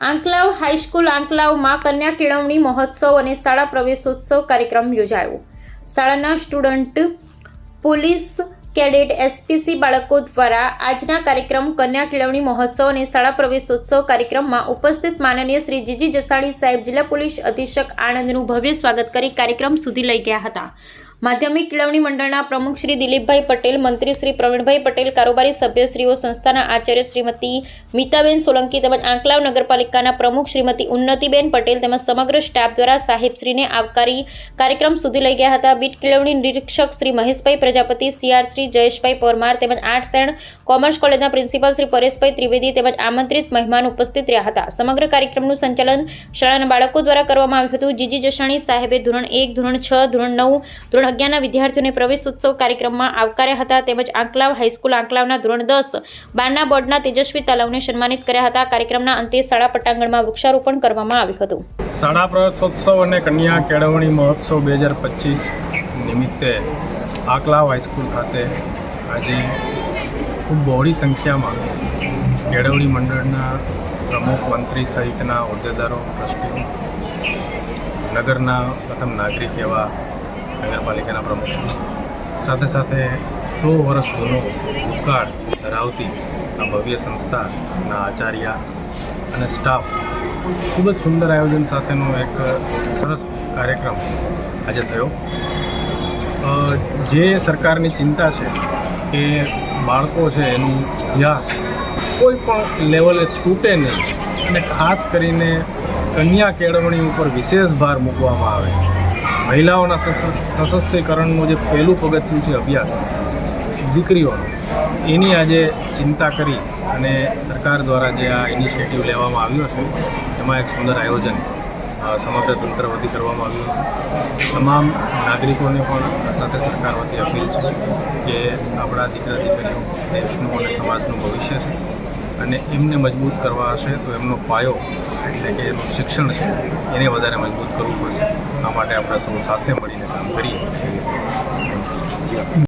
Anklav high school આંકલાવમાં કન્યા કેળવણી મહોત્સવ અને શાળા પ્રવેશોત્સવ કાર્યક્રમ યોજાયો. શાળાના સ્ટુડન્ટ, પોલીસ કેડેટ એસપીસી બાળકો દ્વારા આજના કાર્યક્રમ કન્યા કેળવણી મહોત્સવ અને શાળા પ્રવેશોત્સવ કાર્યક્રમમાં ઉપસ્થિત માનનીય શ્રી જીજી જસાણી સાહેબ, જિલ્લા પોલીસ અધિક્ષક આણંદનું ભવ્ય સ્વાગત કરી કાર્યક્રમ સુધી લઈ ગયા હતા. માધ્યમિક કેળવણી મંડળના પ્રમુખ શ્રી દિલીપભાઈ પટેલ, મંત્રી શ્રી પ્રવીણભાઈ પટેલ, કારોબારી સભ્યશ્રીઓ, સંસ્થાના આચાર્ય શ્રીમતી મીતાબેન સોલંકી તેમજ આંકલાવ નગરપાલિકાના પ્રમુખ શ્રીમતી ઉન્નતિબેન પટેલ તેમજ સમગ્ર સ્ટાફ દ્વારા સાહેબશ્રીને આવકારી કાર્યક્રમ સુધી લઈ ગયા હતા. બીટ કેળવણી નિરીક્ષક શ્રી મહેશભાઈ, પ્રજાપતિ, સીઆર શ્રી જયેશભાઈ પરમાર તેમજ આર્ટસ એન્ડ કોમર્સ કોલેજના પ્રિન્સિપાલ શ્રી પરેશભાઈ ત્રિવેદી તેમજ આમંત્રિત મહેમાન ઉપસ્થિત રહ્યા હતા. સમગ્ર કાર્યક્રમનું સંચાલન શાળાના બાળકો દ્વારા કરવામાં આવ્યું હતું. જીજી જસાણી સાહેબે ધોરણ એક, ધોરણ છ, ધોરણ નવ, ધોરણ અગિયારના વિદ્યાર્થીઓને પ્રવેશ ઉત્સવ કાર્યક્રમમાં આવકાર્યા હતા તેમજ આંકલાવ હાઈસ્કૂલ આંકલાવના ધોરણ દસ બારના બોર્ડના તેજસ્વી તલાવને સન્માનિત કર્યા હતા. કાર્યક્રમના અંતે શાળા પટાંગણમાં વૃક્ષારોપણ કરવામાં આવ્યું હતું. શાળા પ્રવેશોત્સવ અને કન્યા કેળવણી મહોત્સવ બે હજાર પચીસ નિમિત્તે આંકલાવ હાઈસ્કૂલ ખાતે આજે ખૂબ બહોળી સંખ્યામાં કેળવણી મંડળના પ્રમુખ મંત્રી સહિતના હોદ્દેદારો, ટ્રસ્ટીઓ, નગરના પ્રથમ નાગરિક એવા નગરપાલિકાના પ્રમુખ સાથે સાથે સો વર્ષ જૂનો ભૂતકાળ ધરાવતી આ ભવ્ય સંસ્થાના આચાર્ય અને સ્ટાફ ખૂબ જ સુંદર આયોજન સાથેનો એક સરસ કાર્યક્રમ આજે થયો. જે સરકારની ચિંતા છે કે બાળકો છે એનું અભ્યાસ કોઈ પણ લેવલે તૂટે નહીં અને ખાસ કરીને કન્યા કેળવણી ઉપર વિશેષ ભાર મૂકવામાં આવે. મહિલાઓના સશક્તિકરણનું જે પહેલું પગથિયું છે અભ્યાસ દીકરીઓનું એની આજે ચિંતા કરી અને સરકાર દ્વારા જે આ ઇનિશિયેટિવ લેવામાં આવ્યો છે, એમાં એક સુંદર આયોજન સમગ્ર તંત્ર વતી કરવામાં આવ્યું હતું. તમામ નાગરિકોને પણ સાથે સરકાર વતી અપીલ છે કે આપણા દીકરા, દીકરીઓ, દેશનું અને સમાજનું ભવિષ્ય છે અને એમને મજબૂત કરવા હશે તો એમનો પાયો એટલે કે એનું શિક્ષણ છે, એને વધારે મજબૂત કરવું પડશે. આ માટે આપણે સૌ સાથે મળીને કામ કરીએ.